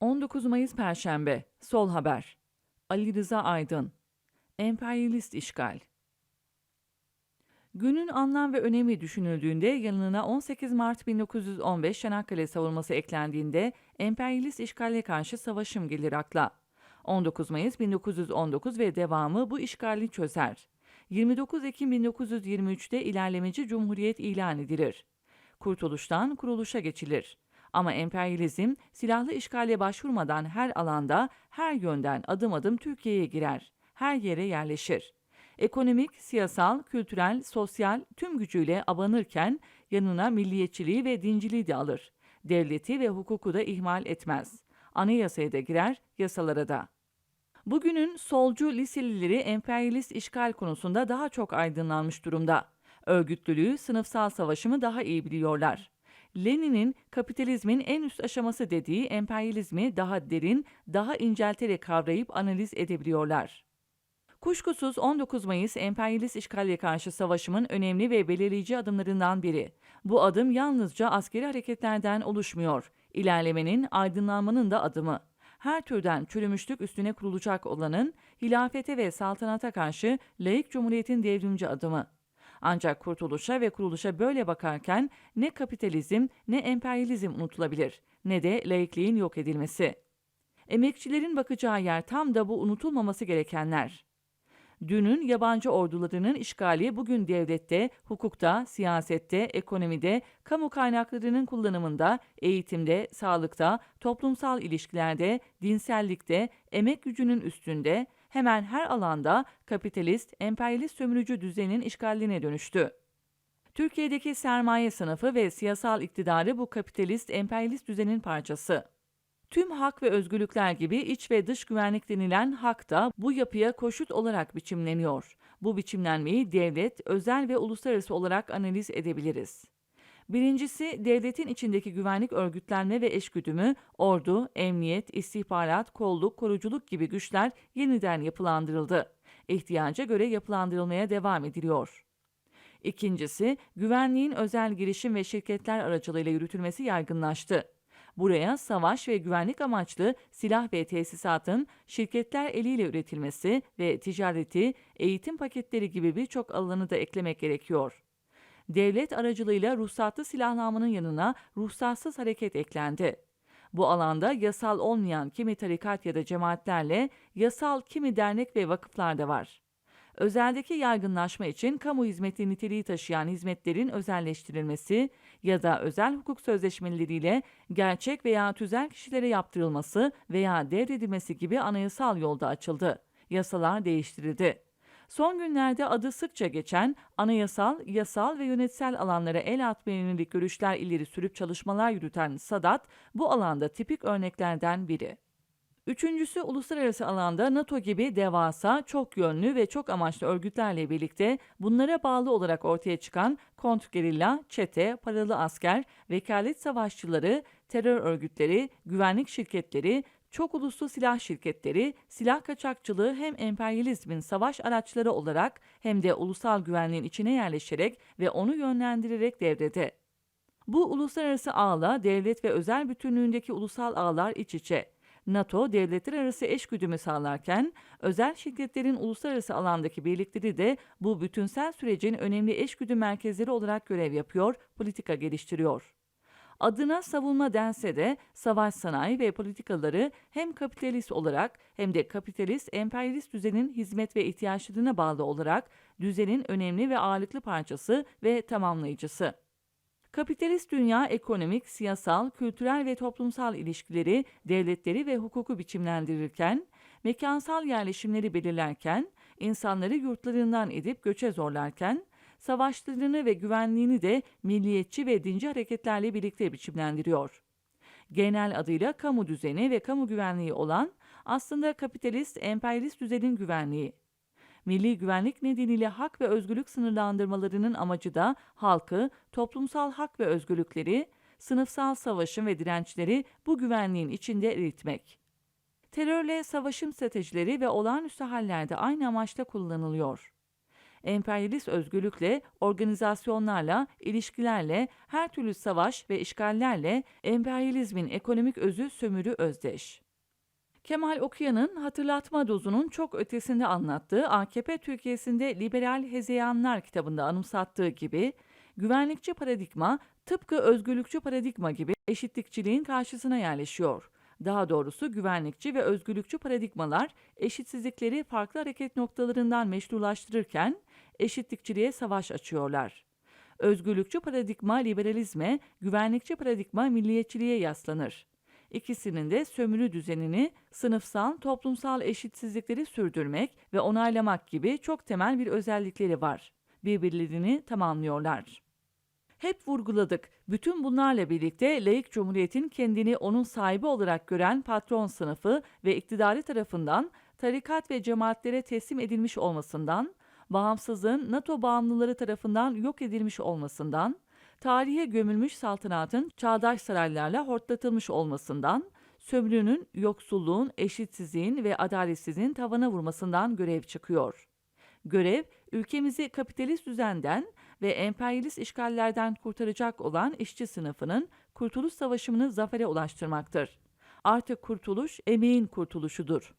19 Mayıs Perşembe Sol Haber Ali Rıza Aydın Emperyalist işgal Günün anlam ve önemi düşünüldüğünde yanına 18 Mart 1915 Çanakkale savunması eklendiğinde emperyalist işgalle karşı savaşım gelir akla. 19 Mayıs 1919 ve devamı bu işgali çözer. 29 Ekim 1923'te ilerlemeci cumhuriyet ilan edilir. Kurtuluştan kuruluşa geçilir. Ama emperyalizm silahlı işgale başvurmadan her alanda, her yönden adım adım Türkiye'ye girer, her yere yerleşir. Ekonomik, siyasal, kültürel, sosyal tüm gücüyle abanırken yanına milliyetçiliği ve dinciliği de alır. Devleti ve hukuku da ihmal etmez. Anayasaya da girer, yasalara da. Bugünün solcu liselileri emperyalist işgal konusunda daha çok aydınlanmış durumda. Örgütlülüğü, sınıfsal savaşımı daha iyi biliyorlar. Lenin'in kapitalizmin en üst aşaması dediği emperyalizmi daha derin, daha incelterek kavrayıp analiz edebiliyorlar. Kuşkusuz 19 Mayıs emperyalist işgalle karşı savaşımın önemli ve belirleyici adımlarından biri. Bu adım yalnızca askeri hareketlerden oluşmuyor. İlerlemenin, aydınlanmanın da adımı. Her türden çürümüşlük üstüne kurulacak olanın hilafete ve saltanata karşı laik cumhuriyetin devrimci adımı. Ancak kurtuluşa ve kuruluşa böyle bakarken ne kapitalizm ne emperyalizm unutulabilir ne de laikliğin yok edilmesi. Emekçilerin bakacağı yer tam da bu unutulmaması gerekenler. Dünün yabancı ordularının işgali bugün devlette, hukukta, siyasette, ekonomide, kamu kaynaklarının kullanımında, eğitimde, sağlıkta, toplumsal ilişkilerde, dinsellikte, emek gücünün üstünde, hemen her alanda kapitalist, emperyalist sömürücü düzenin işgaline dönüştü. Türkiye'deki sermaye sınıfı ve siyasal iktidarı bu kapitalist, emperyalist düzenin parçası. Tüm hak ve özgürlükler gibi iç ve dış güvenlik denilen hak da bu yapıya koşut olarak biçimleniyor. Bu biçimlenmeyi devlet, özel ve uluslararası olarak analiz edebiliriz. Birincisi, devletin içindeki güvenlik örgütlenme ve eşgüdümü, ordu, emniyet, istihbarat, kolluk, koruculuk gibi güçler yeniden yapılandırıldı. İhtiyaca göre yapılandırılmaya devam ediliyor. İkincisi, güvenliğin özel girişim ve şirketler aracılığıyla yürütülmesi yaygınlaştı. Buraya savaş ve güvenlik amaçlı silah ve tesisatın şirketler eliyle üretilmesi ve ticareti, eğitim paketleri gibi birçok alanı da eklemek gerekiyor. Devlet aracılığıyla ruhsatlı silahlanmanın yanına ruhsatsız hareket eklendi. Bu alanda yasal olmayan kimi tarikat ya da cemaatlerle yasal kimi dernek ve vakıflar da var. Özeldeki yaygınlaşma için kamu hizmeti niteliği taşıyan hizmetlerin özelleştirilmesi ya da özel hukuk sözleşmeleriyle gerçek veya tüzel kişilere yaptırılması veya devredilmesi gibi anayasal yolda açıldı. Yasalar değiştirildi. Son günlerde adı sıkça geçen anayasal, yasal ve yönetsel alanlara el atmaya yönelik görüşler ileri sürüp çalışmalar yürüten Sadat bu alanda tipik örneklerden biri. Üçüncüsü uluslararası alanda NATO gibi devasa, çok yönlü ve çok amaçlı örgütlerle birlikte bunlara bağlı olarak ortaya çıkan kontrgerilla, çete, paralı asker, vekalet savaşçıları, terör örgütleri, güvenlik şirketleri, çok uluslu silah şirketleri, silah kaçakçılığı hem emperyalizmin savaş araçları olarak hem de ulusal güvenliğin içine yerleşerek ve onu yönlendirerek devrede. Bu uluslararası ağla devlet ve özel bütünlüğündeki ulusal ağlar iç içe. NATO devletler arası eşgüdümü sağlarken özel şirketlerin uluslararası alandaki birlikleri de bu bütünsel sürecin önemli eşgüdü merkezleri olarak görev yapıyor, politika geliştiriyor. Adına savunma dense de savaş sanayi ve politikaları hem kapitalist olarak hem de kapitalist emperyalist düzenin hizmet ve ihtiyaçlarına bağlı olarak düzenin önemli ve ağırlıklı parçası ve tamamlayıcısı. Kapitalist dünya ekonomik, siyasal, kültürel ve toplumsal ilişkileri, devletleri ve hukuku biçimlendirirken, mekansal yerleşimleri belirlerken, insanları yurtlarından edip göçe zorlarken, savaşlarını ve güvenliğini de milliyetçi ve dinci hareketlerle birlikte biçimlendiriyor. Genel adıyla kamu düzeni ve kamu güvenliği olan aslında kapitalist, emperyalist düzenin güvenliği. Milli güvenlik nedeniyle hak ve özgürlük sınırlandırmalarının amacı da halkı, toplumsal hak ve özgürlükleri, sınıfsal savaşın ve dirençleri bu güvenliğin içinde eritmek. Terörle savaşım stratejileri ve olağanüstü hallerde aynı amaçla kullanılıyor. Emperyalist özgürlükle, organizasyonlarla, ilişkilerle, her türlü savaş ve işgallerle emperyalizmin ekonomik özü sömürü özdeş. Kemal Okuyan'ın hatırlatma dozunun çok ötesinde anlattığı AKP Türkiye'sinde Liberal Hezeyanlar kitabında anımsattığı gibi, güvenlikçi paradigma tıpkı özgürlükçü paradigma gibi eşitlikçiliğin karşısına yerleşiyor. Daha doğrusu güvenlikçi ve özgürlükçü paradigmalar eşitsizlikleri farklı hareket noktalarından meşrulaştırırken eşitlikçiliğe savaş açıyorlar. Özgürlükçü paradigma liberalizme, güvenlikçi paradigma milliyetçiliğe yaslanır. İkisinin de sömürü düzenini, sınıfsal, toplumsal eşitsizlikleri sürdürmek ve onaylamak gibi çok temel bir özellikleri var. Birbirlerini tamamlıyorlar. Hep vurguladık. Bütün bunlarla birlikte laik cumhuriyetin kendini onun sahibi olarak gören patron sınıfı ve iktidarı tarafından tarikat ve cemaatlere teslim edilmiş olmasından, bağımsızlığın NATO bağımlıları tarafından yok edilmiş olmasından, tarihe gömülmüş saltanatın çağdaş saraylarla hortlatılmış olmasından, sömürünün, yoksulluğun, eşitsizliğin ve adaletsizliğin tavana vurmasından görev çıkıyor. Görev, ülkemizi kapitalist düzenden ve emperyalist işgallerden kurtaracak olan işçi sınıfının Kurtuluş Savaşı'nı zafere ulaştırmaktır. Artık kurtuluş, emeğin kurtuluşudur.